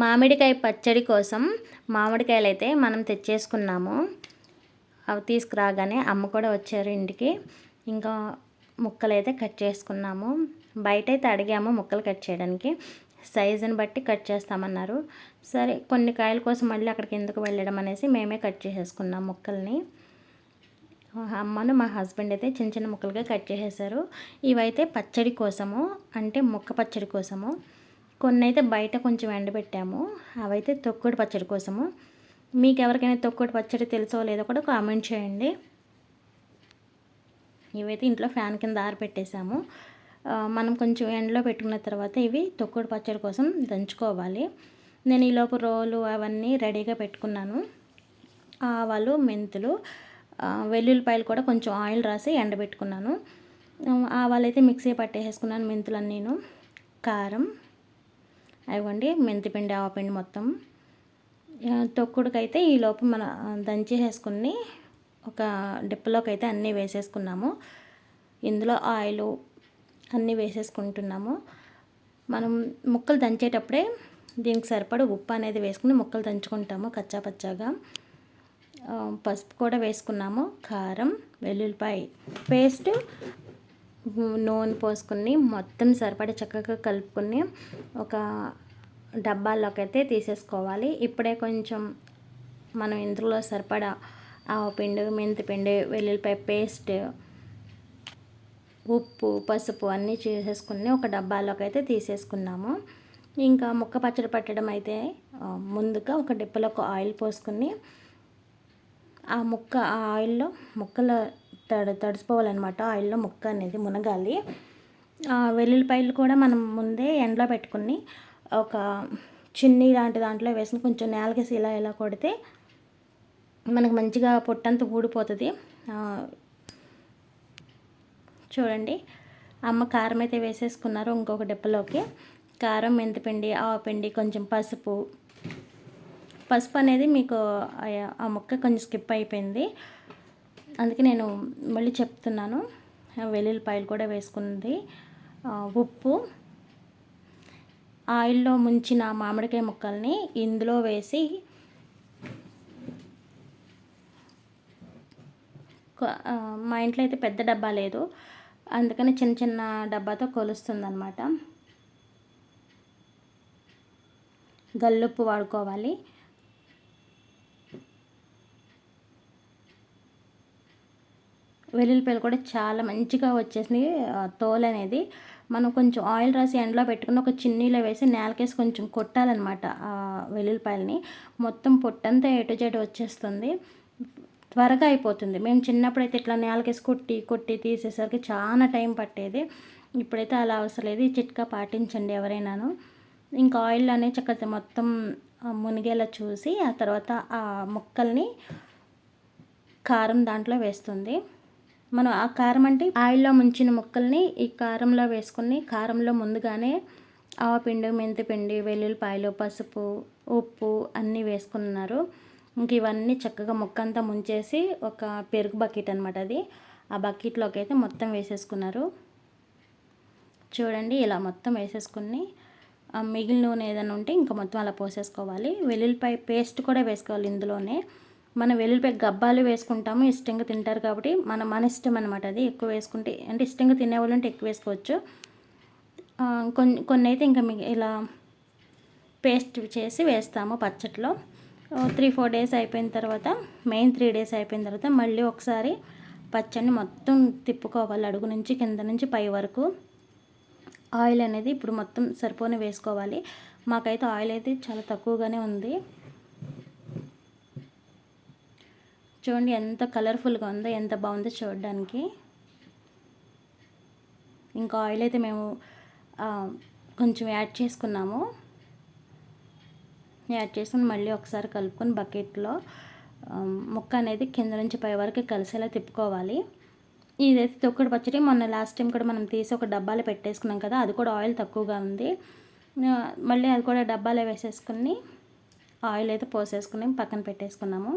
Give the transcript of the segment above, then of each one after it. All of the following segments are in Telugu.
మామిడికాయ పచ్చడి కోసం మామిడికాయలు అయితే మనం తెచ్చేసుకున్నాము. అవి తీసుకురాగానే అమ్మ కూడా వచ్చారు ఇంటికి. ఇంకా ముక్కలు అయితే కట్ చేసుకున్నాము. బయట అయితే అడిగాము ముక్కలు కట్ చేయడానికి. సైజుని బట్టి కట్ చేస్తామన్నారు. సరే కొన్ని కాయల కోసం మళ్ళీ అక్కడికి ఎందుకు వెళ్ళడం అనేసి మేమే కట్ చేసేసుకున్నాం ముక్కల్ని. అమ్మను మా హస్బెండ్ అయితే చిన్న చిన్న ముక్కలుగా కట్ చేసేసారు. ఇవైతే పచ్చడి కోసము అంటే ముక్క పచ్చడి కోసము. కొన్ని అయితే బయట కొంచెం ఎండబెట్టాము. అవైతే తొక్కుడు పచ్చడి కోసము. మీకు ఎవరికైనా తొక్కుడు పచ్చడి తెలుసో లేదో కూడా కామెంట్ చేయండి. ఇవైతే ఇంట్లో ఫ్యాన్ కింద ఆరబెట్టేసాము మనం కొంచెం ఎండలో పెట్టుకున్న తర్వాత ఇవి తొక్కుడు పచ్చడి కోసం దంచుకోవాలి. నేను ఈలోపు రోలు అవన్నీ రెడీగా పెట్టుకున్నాను. ఆవాలు మెంతులు వెల్లుల్లిపాయలు కూడా కొంచెం ఆయిల్ రాసి ఎండబెట్టుకున్నాను. ఆవాలు అయితే మిక్సీ పట్టేసుకున్నాను మెంతులు కారం అవ్వండి మెంతిపిండి ఆవపిండి మొత్తం. తొక్కుడుకైతే ఈ మన దంచేసేసుకుని ఒక డిప్పలోకి అయితే అన్నీ వేసేసుకున్నాము. ఇందులో ఆయిల్ అన్నీ వేసేసుకుంటున్నాము. మనం ముక్కలు దంచేటప్పుడే దీనికి సరిపడ ఉప్పు అనేది వేసుకుని ముక్కలు దంచుకుంటాము కచ్చా పచ్చాగా. పసుపు కూడా వేసుకున్నాము కారం వెల్లుల్లిపాయ పేస్ట్ నూనె పోసుకుని మొత్తం సరిపడి చక్కగా కలుపుకొని ఒక డబ్బాల్లోకి అయితే తీసేసుకోవాలి. ఇప్పుడే కొంచెం మనం ఇందులో సరిపడా ఆవపిండి మెంతిపిండి వెల్లుల్లిపాయ పేస్ట్ ఉప్పు పసుపు అన్నీ చేసేసుకుని ఒక డబ్బాలోకి అయితే తీసేసుకున్నాము. ఇంకా ముక్క పచ్చడి పట్టడం అయితే ముందుగా ఒక డిప్పలో ఒక ఆయిల్ పోసుకుని ఆ ముక్క ఆ ఆయిల్లో ముక్కల తడి తడిసిపోవాలన్నమాట. ఆయిల్లో ముక్క అనేది మునగాలి. వెల్లుల్లిపాయలు కూడా మనం ముందే ఎండలో పెట్టుకుని ఒక చిన్ని లాంటి దాంట్లో వేసుకుని కొంచెం నేలకేసి ఇలా ఇలా కొడితే మనకు మంచిగా పొట్టంతా ఊడిపోతుంది. చూడండి. అమ్మ కారం అయితే వేసేసుకున్నారు ఇంకొక డిప్పలోకి. కారం మెంతిపిండి ఆవపిండి కొంచెం పసుపు. పసుపు అనేది మీకు ఆ ముక్క కొంచెం స్కిప్ అయిపోయింది. అందుకే నేను మళ్ళీ చెప్తున్నాను. వెల్లుల్లిపాయలు కూడా వేసుకుంది. ఉప్పు. ఆయిల్లో ముంచిన మామిడికాయ ముక్కల్ని ఇందులో వేసి మా ఇంట్లో అయితే పెద్ద డబ్బా లేదు. అందుకని చిన్న చిన్న డబ్బాతో కొలుస్తుంది అనమాట గల్లుప్పు వాడుకోవాలి. వెల్లుల్లిపాయలు కూడా చాలా మంచిగా వచ్చేసింది తోలు అనేది మనం కొంచెం ఆయిల్ రాసి ఎండలో పెట్టుకుని ఒక చిన్నీలో వేసి నేలకేసి కొంచెం కొట్టాలన్నమాట వెల్లుల్లిపాయలని. మొత్తం పొట్టంతా ఎటు జెడ్ వచ్చేస్తుంది. త్వరగా అయిపోతుంది. మేము చిన్నప్పుడు అయితే ఇట్లా నేలకేసి కొట్టి కొట్టి తీసేసరికి చాలా టైం పట్టేది. ఇప్పుడైతే అలా అవసరం లేదు. ఈ చిట్కా పాటించండి ఎవరైనాను. ఇంకా ఆయిల్ అనేది చక్కగా మొత్తం మునిగేలా చూసి ఆ తర్వాత ఆ ముక్కల్ని కారం దాంట్లో వేస్తుంది. మనం ఆ కారం అంటే ఆయిల్లో ముంచిన ముక్కల్ని ఈ కారంలో వేసుకుని కారంలో ముందుగానే ఆవపిండి మెంతిపిండి వెల్లుల్లిపాయలు పసుపు ఉప్పు అన్నీ వేసుకున్నారు. ఇంక ఇవన్నీ చక్కగా ముక్క అంతా ముంచేసి ఒక పెరుగు బకెట్ అనమాట అది. ఆ బకెట్లోకి అయితే మొత్తం వేసేసుకున్నారు. చూడండి ఇలా మొత్తం వేసేసుకుని మిగిలిన నూనె ఏదైనా ఉంటే ఇంకా మొత్తం అలా పోసేసుకోవాలి. వెల్లుల్లిపాయ పేస్ట్ కూడా వేసుకోవాలి ఇందులోనే. మనం వెల్లుల్లిపాయ గబ్బాలు వేసుకుంటాము ఇష్టంగా తింటారు కాబట్టి మన మన ఇష్టం అనమాట అది. ఎక్కువ వేసుకుంటే అంటే ఇష్టంగా తినేవాళ్ళు అంటే ఎక్కువ వేసుకోవచ్చు. కొన్ని కొన్ని అయితే ఇంకా ఇలా పేస్ట్ చేసి వేస్తాము పచ్చట్లో. త్రీ ఫోర్ డేస్ అయిపోయిన తర్వాత మెయిన్ త్రీ డేస్ అయిపోయిన తర్వాత మళ్ళీ ఒకసారి పచ్చడిని మొత్తం తిప్పుకోవాలి అడుగు నుంచి కింద నుంచి పై వరకు. ఆయిల్ అనేది ఇప్పుడు మొత్తం సరిపోని వేసుకోవాలి. మాకైతే ఆయిల్ అయితే చాలా తక్కువగానే ఉంది. చూడండి ఎంత కలర్ఫుల్గా ఉందో ఎంత బాగుందో చూడడానికి. ఇంకా ఆయిల్ అయితే మేము కొంచెం యాడ్ చేసుకున్నాము. యాడ్ చేసుకుని మళ్ళీ ఒకసారి కలుపుకొని బకెట్లో ముక్క అనేది కింద నుంచి పై వరకు కలిసేలా తిప్పుకోవాలి. ఇదైతే తొక్కడు పచ్చడి. మొన్న లాస్ట్ టైం కూడా మనం తీసి ఒక డబ్బాలో పెట్టేసుకున్నాం కదా అది కూడా ఆయిల్ తక్కువగా ఉంది. మళ్ళీ అది కూడా డబ్బాలో వేసేసుకుని ఆయిల్ అయితే పోసేసుకుని పక్కన పెట్టేసుకున్నాము.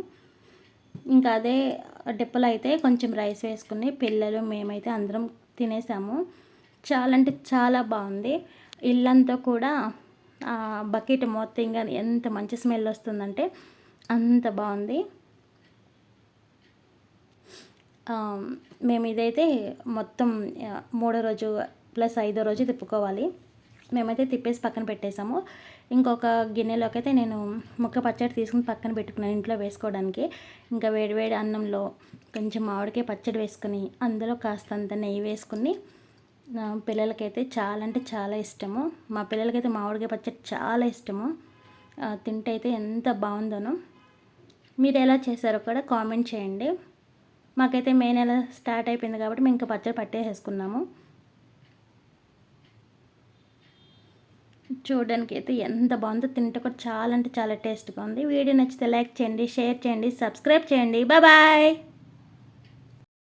ఇంకా అదే డిప్పలు అయితే కొంచెం రైస్ వేసుకుని పిల్లలు మేమైతే అందరం తినేసాము. చాలా అంటే చాలా బాగుంది. ఇల్లంతా కూడా బకెట్ మొత్తం కానీ ఎంత మంచి స్మెల్ వస్తుందంటే అంత బాగుంది. మేము ఇదైతే మొత్తం మూడో రోజు ప్లస్ ఐదో రోజు తిప్పుకోవాలి. మేమైతే తిప్పేసి పక్కన పెట్టేసాము. ఇంకొక గిన్నెలోకి అయితే నేను ముక్క పచ్చడి తీసుకుని పక్కన పెట్టుకున్నాను ఇంట్లో వేసుకోవడానికి. ఇంకా వేడివేడి అన్నంలో కొంచెం మామిడికాయ పచ్చడి వేసుకుని అందులో కాస్తంత నెయ్యి వేసుకుని పిల్లలకైతే చాలా అంటే చాలా ఇష్టము. మా పిల్లలకైతే మామిడికాయ పచ్చడి చాలా ఇష్టము. తింటే అయితే ఎంత బాగుందోనో. మీరు ఎలా చేశారో కూడా కామెంట్ చేయండి. మాకైతే మే నెల స్టార్ట్ అయిపోయింది కాబట్టి మేము ఇంకా పచ్చడి పట్టేసేసుకున్నాము. చూడడానికి అయితే ఎంత బాగుందో తింటే కూడా చాలా అంటే చాలా టేస్ట్గా ఉంది. వీడియో నచ్చితే లైక్ చేయండి షేర్ చేయండి సబ్స్క్రైబ్ చేయండి. బాయ్.